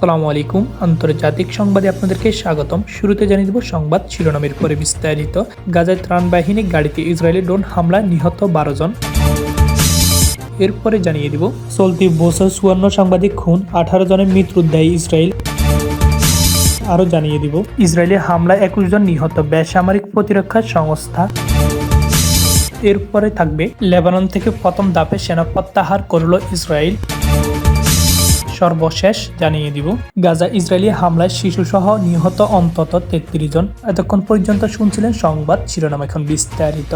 সালামু আলাইকুম। আন্তর্জাতিক সংবাদে আপনাদেরকে স্বাগতম। শুরুতে জানিয়ে দেব সংবাদ শিরোনামের পরে বিস্তারিত। গাজায় ত্রাণ বাহিনী গাড়িতে ইসরায়েলি ড্রোন হামলায় নিহত বারো জন। এরপরে জানিয়ে দিব, চলতি বছর সুবর্ণ সাংবাদিক খুন, আঠারো জনের মৃত্যু দেয় ইসরায়েল। আরও জানিয়ে দিব, ইসরায়েলি হামলায় একুশ জন নিহত বেসামরিক প্রতিরক্ষা সংস্থা। এরপরে থাকবে, লেবানন থেকে প্রথম দাপে সেনা প্রত্যাহার করল ইসরায়েল। সর্বশেষ জানিয়ে দিব। গাজা ইসরায়েলি হামলায় শিশুসহ নিহত অন্তত তেত্রিশ জন। এতক্ষণ পর্যন্ত শুনছিলেন সংবাদ শিরোনাম এখন বিস্তারিত।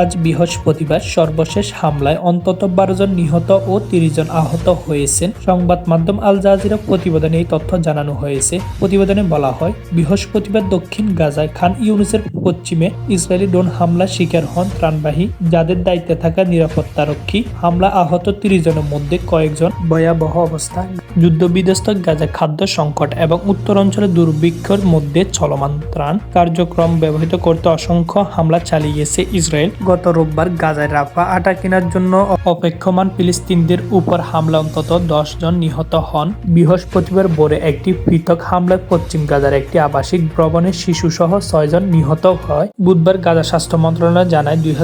আজ বৃহস্পতিবার সর্বশেষ হামলায় অন্তত বারো জন নিহত ও তিরিশ জন আহত হয়েছেন। সংবাদ মাধ্যম আল জাজিরা প্রতিবেদনে এই তথ্য জানানো হয়েছে। প্রতিবেদনে বলা হয়, বৃহস্পতিবার দক্ষিণ গাজায় খান ইউনুসের পশ্চিমে ইসরায়েলি ড্রোন হামলা শিকার হন ত্রাণবাহী, যাদের দায়িত্বে থাকা নিরাপত্তারক্ষী। হামলা আহত তিরিশ জনের মধ্যে কয়েকজন ভয়াবহ অবস্থা যুদ্ধ বিধ্বস্ত গাজা খাদ্য সংকট এবং উত্তর অঞ্চলে দুর্ভিক্ষের মধ্যে চলমান ত্রাণ কার্যক্রম ব্যবহৃত করতে অসংখ্য হামলা চালিয়েছে ইসরায়েল। গত রোববার গাজায় রাফা আটা কেনার জন্য অপেক্ষমান ফিলিস্তিনদের উপর হামলা অন্তত দশ জন নিহত হন। বৃহস্পতিবার ভোরে একটি পৃথক হামলায় পশ্চিম গাজার একটি আবাসিক ভবনে শিশুসহ ছয়জন নিহত হয়। বুধবার গাজা স্বাস্থ্য মন্ত্রণালয় জানায় দুই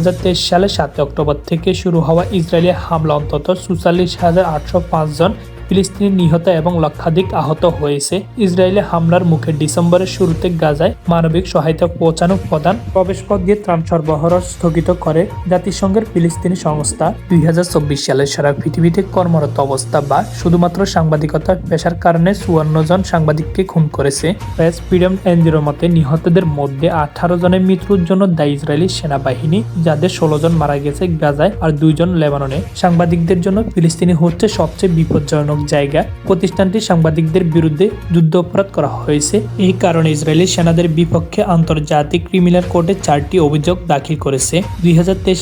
সালে সাতই অক্টোবর থেকে শুরু হওয়া ইসরায়েলি হামলা অন্তত চুয়াল্লিশ হাজার আটশো পাঁচ জন ফিলিস্তিনি নিহত এবং লক্ষাধিক আহত হয়েছে। ইসরায়েলি হামলার মুখে ডিসেম্বরের শুরুতে গাজায় মানবিক সহায়তা পৌঁছানো প্রদান প্রবেশপথ দিয়ে ত্রাণ সরবরাহ স্থগিত করে জাতিসংঘের ফিলিস্তিনি সংস্থা। দুই হাজার চব্বিশ সালে সারা পৃথিবীতে কর্মরত অবস্থা বা শুধুমাত্র সাংবাদিকতার পেশার কারণে চুয়ান্ন জন সাংবাদিককে খুন করেছে। প্রেস ফ্রিডম এনজিওর মতে, নিহতদের মধ্যে আঠারো জনের মৃত্যুর জন্য দায়ী ইসরায়েলি সেনাবাহিনী, যাদের ষোলো জন মারা গেছে গাজায়, আর দুইজন লেবাননে। সাংবাদিকদের জন্য ফিলিস্তিনি হচ্ছে সবচেয়ে বিপজ্জনক জায়গা প্রতিষ্ঠানটি সাংবাদিকদের বিরুদ্ধে যুদ্ধ অপরাধ করা হয়েছে। এই কারণে ইসরায়েলি সেনাদের বিপক্ষে আন্তর্জাতিক ক্রিমিনাল কোর্টে চারটি অভিযোগ দাখিল করেছে। দুই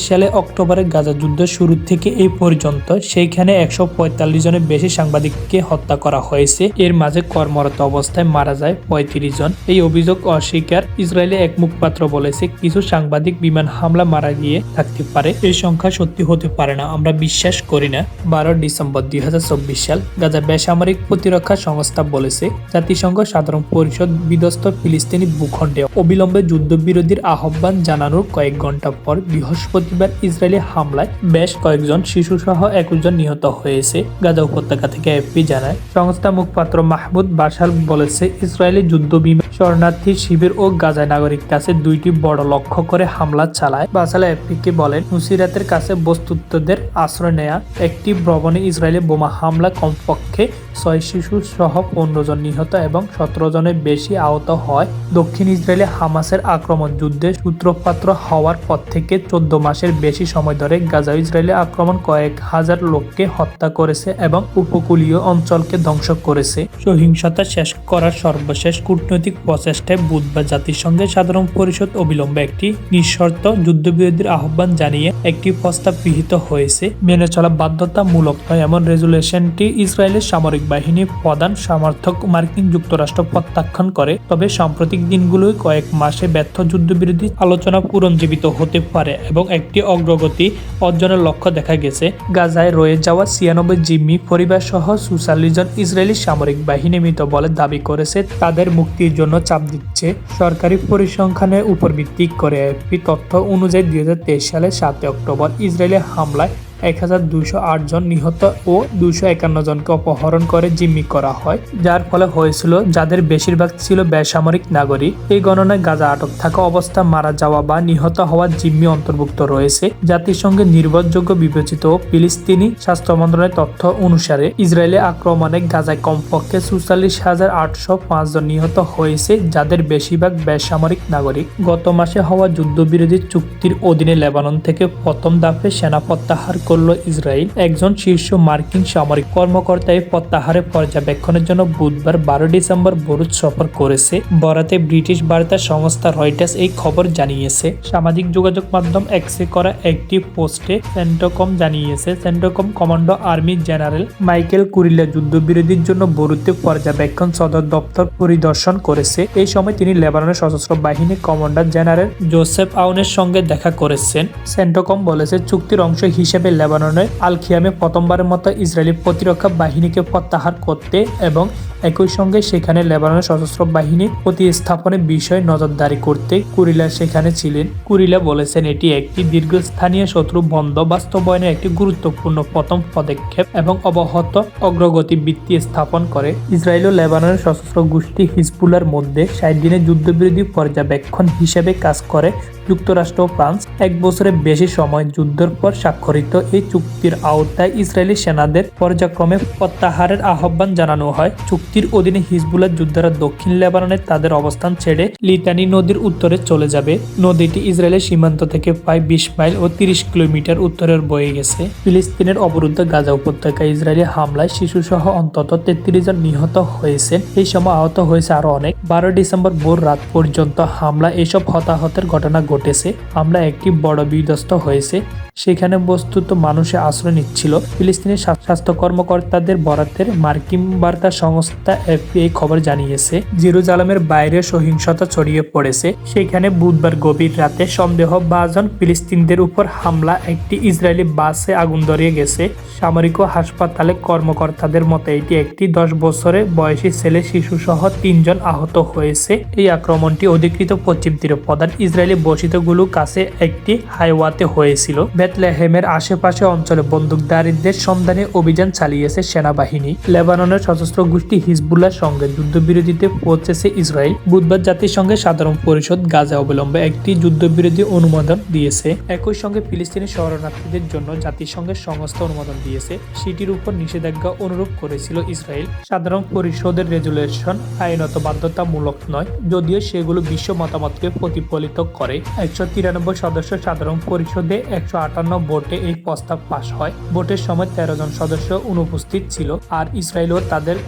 সালে অক্টোবরে গাজা যুদ্ধ শুরু থেকে এই পর্যন্ত সেইখানে একশো পঁয়তাল্লিশ জনের বেশি সাংবাদিককে হত্যা করা হয়েছে। এর মাঝে কর্মরত অবস্থায় মারা যায় পঁয়ত্রিশ জন। এই অভিযোগ অস্বীকার ইসরায়েলে এক মুখপাত্র বলেছে, কিছু সাংবাদিক বিমান হামলা মারা গিয়ে থাকতে পারে। এই সংখ্যা সত্যি হতে পারে না, আমরা বিশ্বাস করি না। বারো ডিসেম্বর দুই হাজার চব্বিশ সাল গাজা বেসামরিক প্রতিরক্ষা সংস্থা বলেছে, জাতিসংঘ সাধারণ পরিষদ বিধ্বস্ত ফিলিস্তিনি ভূখণ্ডে অবিলম্বে যুদ্ধবিরোধীর আহ্বান জানানোর কয়েক ঘণ্টা পর বৃহস্পতিবার ইসরায়েলি হামলায় বেশ কয়েকজন শিশুসহ একুশজন নিহত হয়েছে, গাজা উপত্যকা থেকে এফপি জানায়। সংস্থা মুখপাত্র মাহমুদ বাসাল বলেছে, ইসরায়েলি যুদ্ধ বিমান শরণার্থী শিবির ও গাজা নাগরিক কাছে দুইটি বড় লক্ষ্য করে হামলা চালায়। বাসাল এফপিকে বলেন, নুসিরাতের কাছে বস্তুত্বদের আশ্রয় নেয়া একটি ভ্রমণে ইসরায়েলি বোমা হামলা কমপক্ষে ছয় শিশু সহ পনেরো জন নিহত এবং সতেরো জনের বেশি আহত হয়। দক্ষিণ ইসরায়েলে হামাসের আক্রমণ যুদ্ধে সূত্রপাত্র হওয়ার পর থেকে চোদ্দ মাসের বেশি সময় ধরে গাজা ইসরায়েলি আক্রমণ কয়েক হাজার লোককে হত্যা করেছে এবং উপকূলীয় অঞ্চলকে ধ্বংস করেছে। সহিংসতা শেষ করার সর্বশেষ কূটনৈতিক প্রচেষ্টায় বুধবার জাতিসংঘের সাধারণ পরিষদ অবিলম্বে একটি নিঃশর্ত যুদ্ধবিরোধীর আহ্বান জানিয়ে একটি প্রস্তাব গৃহীত হয়েছে। মেনে চলা বাধ্যতামূলক নয়, এমন রেজুলেশনটি ইসরায়েলের সামরিক বাহিনী প্রধান সমর্থক মার্কিন যুক্তরাষ্ট্র প্রত্যাখ্যান করে, তবে সাম্প্রতিক দিনগুলোয় কয়েক মাসে ব্যর্থ যুদ্ধবিরোধী আলোচনা পুনর্জীবিত হতে পারে এবং একটি অগ্রগতি অর্জনের লক্ষ্য দেখা গেছে। গাজায় রয়ে যাওয়া ছিয়ানব্বই জিম্মি পরিবার সহ চুয়াল্লিশ জন ইসরায়েলি সামরিক বাহিনী মৃত বলে দাবি করেছে, তাদের মুক্তির জন্য চাপ দিচ্ছে সরকারি পরিসংখ্যানের উপর ভিত্তি করে। এফপি তথ্য অনুযায়ী দুই সালে সাতই অক্টোবর ইসরায়েলি হামলায় এক হাজার দুইশো আট জন নিহত ও দুইশো একান্ন জনকে অপহরণ করে জিম্মি করা হয়, যার ফলে হয়েছিল যাদের বেশিরভাগ ছিল বেসামরিক নাগরিক। এই গণনায় গাজা আটক থাকা অবস্থা মারা যাওয়া বা নিহত হওয়া জিম্মি অন্তর্ভুক্ত রয়েছে। জাতিসংঘের নির্ভরযোগ্য বিবেচিত ফিলিস্তিনি স্বাস্থ্য মন্ত্রণালয়ের তথ্য অনুসারে ইসরায়েলি আক্রমণে গাজায় কমপক্ষে চুয়াল্লিশ হাজার আটশো পাঁচ জন নিহত হয়েছে, যাদের বেশিরভাগ বেসামরিক নাগরিক। গত মাসে হওয়া যুদ্ধবিরোধী চুক্তির অধীনে লেবানন থেকে প্রথম দাফে সেনা প্রত্যাহার করল ইসরায়েল একজন শীর্ষ মার্কিন সামরিক কর্মকর্তা এই প্রত্যাহারের পর্যবেক্ষণের জন্য বুধবার বারো ডিসেম্বর বরুদ সফর করেছে। বরাতে ব্রিটিশ বার্তা সংস্থা রয়টার্স এই খবর জানিয়েছে। সামাজিক যোগাযোগ মাধ্যম এক্সে করা একটি পোস্টে সেন্টোকম জানিয়েছে। CENTCOM commander army general Michael Kurilla যুদ্ধবিরোধীর জন্য বরুতে পর্যবেক্ষণ সদর দপ্তর পরিদর্শন করেছে। এই সময় তিনি লেবাননের সশস্ত্র বাহিনী কমান্ডার জেনারেল জোসেফ আউনের সঙ্গে দেখা করেছেন। সেন্টোকম বলেছে, চুক্তির অংশ হিসেবে লেবাননের আলখিয়ামে প্রথমবারের মতো ইসরায়েলি প্রতিরক্ষা বাহিনীকে প্রত্যাহার করতে এবং একই সঙ্গে সেখানে লেবাননের সশস্ত্র বাহিনী প্রতিস্থাপনের বিষয়ে নজরদারি করতে কুরিলা সেখানে ছিলেন। কুরিলা বলেছেন, এটি একটি দীর্ঘস্থানীয় শত্রু বন্ধ, বাস্তবায়নের একটি গুরুত্বপূর্ণ প্রথম পদক্ষেপ এবং অবহত অগ্রগতি ভিত্তি স্থাপন করে। ইসরায়েল ও লেবাননের সশস্ত্র গোষ্ঠী হিজবুলার মধ্যে ষাট দিনের যুদ্ধবিরোধী পর্যবেক্ষণ হিসেবে কাজ করে। যুক্তরাষ্ট্র ও ফ্রান্স এক বছরের বেশি সময় যুদ্ধের পর স্বাক্ষরিত এই চুক্তির আওতায় ইসরায়েলি সেনাদের পর্যায়ক্রমে প্রত্যাহারের আহ্বান জানানো হয়। চুক্তির অধীনে হিজবুল্লাহ যোদ্ধারা দক্ষিণ লেবাননে তাদের অবস্থান ছেড়ে লিতানি নদীর উত্তরে চলে যাবে। নদীটি ইসরায়েলের সীমান্ত থেকে প্রায় বিশ মাইল ও তিরিশ কিলোমিটার উত্তরের বয়ে গেছে। ফিলিস্তিনের অবরুদ্ধ গাজা উপত্যকায় ইসরায়েলি হামলায় শিশুসহ অন্তত তেত্রিশ জন নিহত হয়েছেন এই সময় আহত হয়েছে আরও অনেক। বারো ডিসেম্বর ভোর রাত পর্যন্ত হামলা, এসব হতাহতের ঘটনা ঘটেছে। হামলা একটি বড় বিধ্বস্ত হয়েছে। সেখানে বস্তুত মানুষে আশ্রয় নিচ্ছিল। ফিলিস্তিনের স্বাস্থ্য কর্মকর্তাদের বরাতের মার্কিন বার্তা সংস্থা এফপি এই খবর জানিয়েছে, জিরুজালামের বাইরে সহিংসতা ছড়িয়ে পড়েছে। সেখানে বুধবার গভীর রাতে সন্দেহ বাজন ফিলিস্তিনদের উপর হামলা একটি ইসরায়েলি বাসে আগুন ধরিয়ে গেছে। সামরিক ও হাসপাতালে কর্মকর্তাদের মতে, এটি একটি দশ বছরের বয়সী ছেলে শিশু সহ তিনজন আহত হয়েছে। এই আক্রমণটি অধিকৃত পশ্চিম তীর প্রধান ইসরায়েলি বসিতগুলো কাছে একটি হাইওয়াতে হয়েছিল। বেতলেহেমের আশেপাশে অঞ্চলে বন্দুকধারীদের সন্ধানে অভিযান চালিয়েছে সেনাবাহিনী। লেবাননের সশস্ত্র গোষ্ঠী হিজবুল্লার সঙ্গে যুদ্ধবিরতিতে পৌঁছেছে ইসরায়েল। বুধবার জাতিসংঘের সাধারণ পরিষদ গাজা অবলম্বে একটি যুদ্ধবিরতি অনুমোদন দিয়েছে। একই সঙ্গে ফিলিস্তিনি শরণার্থীদের জন্য জাতিসংঘের সংস্থা অনুমোদন দিয়েছে। সেটির উপর নিষেধাজ্ঞা অনুরোধ করেছিল ইসরায়েল। সাধারণ পরিষদের রেজুলেশন আইনত বাধ্যতামূলক নয়, যদিও সেগুলো বিশ্ব মতামতকে প্রতিফলিত করে। একশো তিরানব্বই সদস্য সাধারণ পরিষদে একশো আটান্ন ভোটে এই প্রস্তাব পাশ হয়। ভোটের সময় তেরো জন সদস্য অনুপস্থিত ছিল, আর ইসরায়েল তাদের তাদের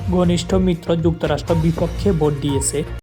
ঘনিষ্ঠ মিত্র যুক্তরাষ্ট্র বিপক্ষে ভোট দিয়েছে।